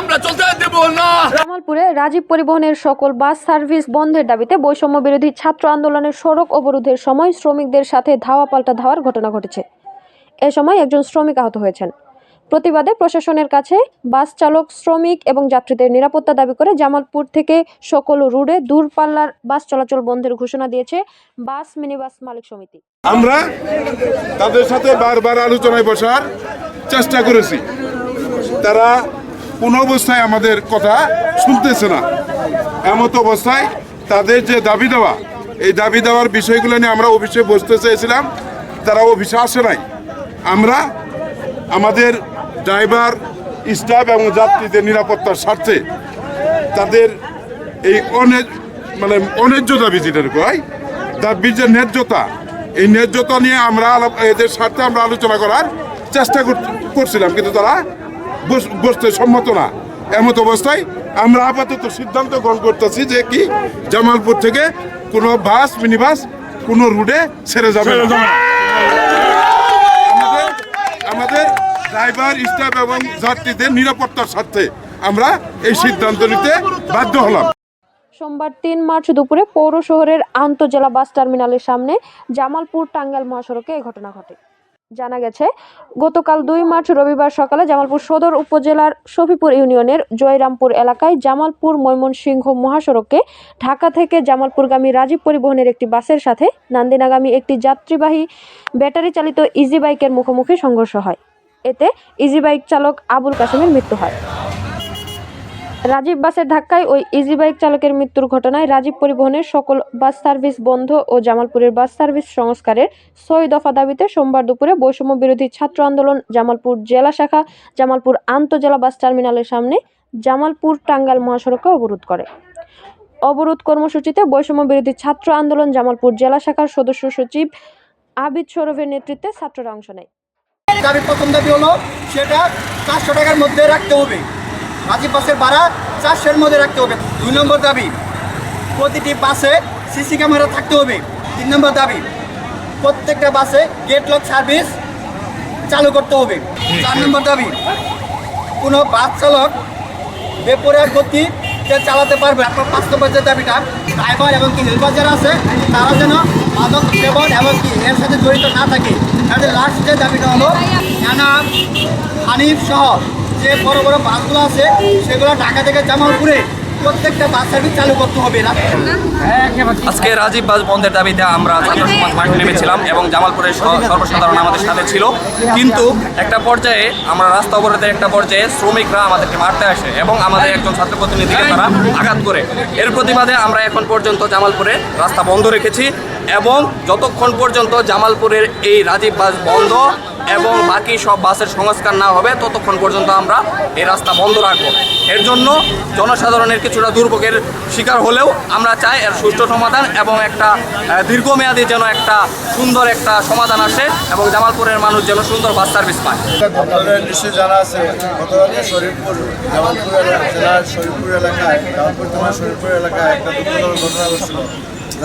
আমরা চলতে দেব না। জামালপুরে রাজীব পরিবহনের সকল বাস সার্ভিস বন্ধের দাবিতে বৈষম্য বিরোধী ছাত্র আন্দোলনের সড়ক অবরোধের সময় শ্রমিকদের সাথে ধাওয়া পাল্টা ধাওয়ার ঘটনা ঘটেছে। এ সময় একজন শ্রমিক আহত হয়েছেন। প্রতিবাদে প্রশাসনের কাছে বাস চালক শ্রমিক এবং যাত্রীদের নিরাপত্তা দাবি করে জামালপুর থেকে সকল রুটে দূরপাল্লার বাস চলাচল বন্ধের ঘোষণা দিয়েছে বাস মিনিবাস মালিক সমিতি। আমরা তাদের সাথে বারবার আলোচনায় বসার চেষ্টা করেছি। তারা কোনো অবস্থায় আমাদের কথা শুনতেছে না। এমত অবস্থায় তাদের যে দাবি দেওয়া, এই দাবি দেওয়ার বিষয়গুলো নিয়ে আমরা অফিসে বসতে চেয়েছিলাম। তারা অফিসে আসে নাই। আমরা আমাদের ড্রাইভার, স্টাফ এবং যাত্রীদের নিরাপত্তার স্বার্থে তাদের এই অনেক মানে অন্যায্য দাবি যেটা কয় দাবির যে ন্যায্যতা, এই ন্যায্যতা নিয়ে আমরা এদের স্বার্থে আমরা আলোচনা করার চেষ্টা কর- করছিলাম কিন্তু তারা বসতে সম্মত না। এমত অবস্থায় আমরা আপাতত সিদ্ধান্ত গ্রহণ করতেছি যে কি জামালপুর থেকে কোনো বাস মিনি বাস কোনো রুটে ছেড়ে যাবে না। আমাদের আমাদের ড্রাইভার স্টাফ এবং যাত্রীদের নিরাপত্তার স্বার্থে আমরা এই সিদ্ধান্ত নিতে বাধ্য হলাম। সোমবার তিন মার্চ দুপুরে পৌর শহরের আন্তজেলা বাস টার্মিনালের সামনে জামালপুর টাঙ্গাইল মহাসড়কে এই ঘটনা ঘটে। জানা গেছে, গতকাল দুই মার্চ রবিবার সকালে জামালপুর সদর উপজেলার শফিপুর ইউনিয়নের জয়রামপুর এলাকায় জামালপুর ময়মনসিংহ মহাসড়কে ঢাকা থেকে জামালপুরগামী রাজীব পরিবহনের একটি বাসের সাথে নান্দিনাগামী একটি যাত্রীবাহী ব্যাটারি চালিত ইজি বাইকের মুখোমুখি সংঘর্ষ হয়। এতে ইজি বাইক চালক আবুল কাসেমের মৃত্যু হয়। রাজীব বাসের ধাক্কায় ওই ইজি বাইক চালকের মৃত্যুর ঘটনায় রাজীব পরিবহনের সকল বাস সার্ভিস বন্ধ ও জামালপুরের বাস সার্ভিস সংস্কারের ছয় দফা দাবিতে সোমবার দুপুরে বৈষম্য বিরোধী ছাত্র আন্দোলন জামালপুর জেলা শাখা জামালপুর আন্তজেলা বাস টার্মিনালের সামনে জামালপুর টাঙ্গাল মহাসড়কে অবরোধ করে। অবরোধ কর্মসূচিতে বৈষম্য বিরোধী ছাত্র আন্দোলন জামালপুর জেলা শাখার সদস্য সচিব আবিদ সরফের নেতৃত্বে ছাত্ররা অংশ নেয়। প্রথম দাবি হলো সেটা চারশো টাকার মধ্যে রাখতে হবে। রাজীব বাসের ভাড়া চারশোর মধ্যে রাখতে হবে। দুই নম্বর দাবি, প্রতিটি বাসে সিসি ক্যামেরা থাকতে হবে। তিন নম্বর দাবি, প্রত্যেকটা বাসে গেট লক সার্ভিস চালু করতে হবে। চার নম্বর দাবি, কোনো বাস চালক বেপরোয়ার গতিতে চালাতে পারবে আপনার পাঁচ নম্বর যে দাবিটা ড্রাইভার এবং কি হেল্পার যারা আছে, তারা যেন মাদক সেবন এবং কি এর সাথে জড়িত না থাকে। তাদের লাস্ট যে দাবিটা হলো এনাম হানিফ সহ। যে বড় বড় বাসগুলো আছে, সেগুলো ঢাকা থেকে জামালপুরে প্রত্যেকটা বাস চালু করতে হবে আজকে রাজীব বাস বন্ধের দাবিতে আমরা ছাত্র সমাজ মাঠে নেমেছিলাম এবং জামালপুরের সর্বসাধারণ আমাদের সাথে ছিল। কিন্তু একটা পর্যায়ে আমরা রাস্তা অবরোধের একটা পর্যায়ে শ্রমিকরা আমাদেরকে মারতে আসে এবং আমাদের একজন ছাত্র প্রতিনিধিকে তারা আঘাত করে। এর প্রতিবাদে আমরা এখন পর্যন্ত জামালপুরে রাস্তা বন্ধ রেখেছি এবং যতক্ষণ পর্যন্ত জামালপুরের এই রাজীব বাস বন্ধ এবং বাকি সব বাসের সংস্কার না হবে ততক্ষণ পর্যন্ত আমরা এই রাস্তা বন্ধ রাখব। এর জন্য জনসাধারণের কিছুটা দুর্ভোগের শিকার হলেও আমরা চাই এর সুষ্ঠু সমাধান এবং একটা দীর্ঘমেয়াদী যেন একটা সুন্দর একটা সমাধান আসে এবং জামালপুরের মানুষ যেন সুন্দর বাস সার্ভিস পায়। নিশ্চয়ই জানা আছে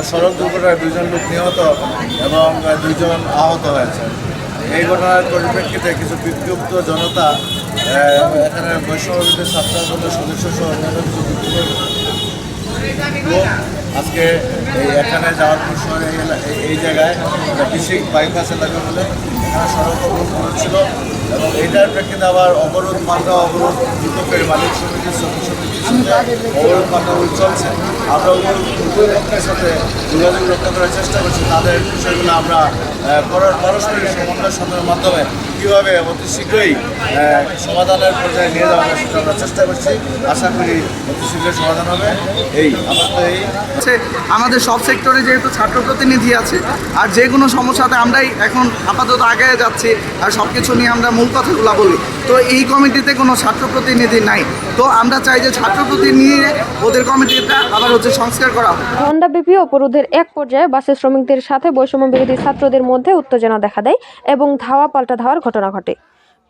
সড়ক দুর্ঘটনায় দুজন লোক নিহত এবং আহ, দুইজন আহত হয়েছে এই ঘটনার পরিপ্রেক্ষিতে কিছু বিক্ষুব্ধ জনতা এখানে বৈষ্ণবীদের ছাত্র আন্দোলনের সদস্য সহ অন্যান্য কিছু আজকে এই এখানে জামালপুর শহরে এই এই- জায়গায় বিশেষ বাইপাস এলাকা বলে এখানে সড়ক অবরোধ করেছিল এবং এইটার প্রেক্ষিতে আবার অবরোধ মার্কা অবরোধ দুদকের মালিক সমিতির সদস্য সমিতির সাথে অবরোধ মার্কা চলছে। আমরা উভয় পক্ষের সাথে যোগাযোগ রক্ষা করার চেষ্টা করছি। তাদের বিষয়গুলো আমরা আহ, পর- পারস্পরিক সমন্বয় সাধনের মাধ্যমে কীভাবে অতি শীঘ্রই সমাধানের পর্যায়ে নিয়ে যাওয়া যায় সেটা আমরা চেষ্টা করছি। আশা করি অতি শীঘ্রই সমাধান হবে। এই আপাতত এই। আমাদের সব সেক্টরে যেহেতু ছাত্র প্রতিনিধি আছে আর যে কোনো সমস্যাতে আমরাই এখন আপাতত আগে যাচ্ছি আর সব কিছু নিয়ে আমরা মূল কথাগুলো বলি। তো এই কমিটিতে কোনো ছাত্র প্রতিনিধি নাই। তো আমরা চাই যে ছাত্র প্রতিনিধি নিয়ে ওদের কমিটিটা আবার হচ্ছে সংস্কার করা হোক। ঘণ্টাব্যাপী অবরোধের এক পর্যায়ে বাসের শ্রমিকদের সাথে বৈষম্য বিরোধী ছাত্রদের মধ্যে উত্তেজনা দেখা দেয় এবং ধাওয়া পাল্টা ধাওয়ার ঘটনা ঘটে।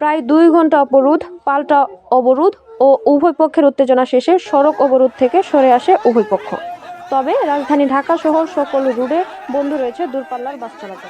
প্রায় দুই ঘণ্টা অবরোধ, পাল্টা অবরোধ ও উভয় পক্ষের উত্তেজনা শেষে সড়ক অবরোধ থেকে সরে আসে উভয় পক্ষ। তবে রাজধানী ঢাকা সহ সকল রুডে বন্ধ রয়েছে দূরপাল্লার বাস চলাচল।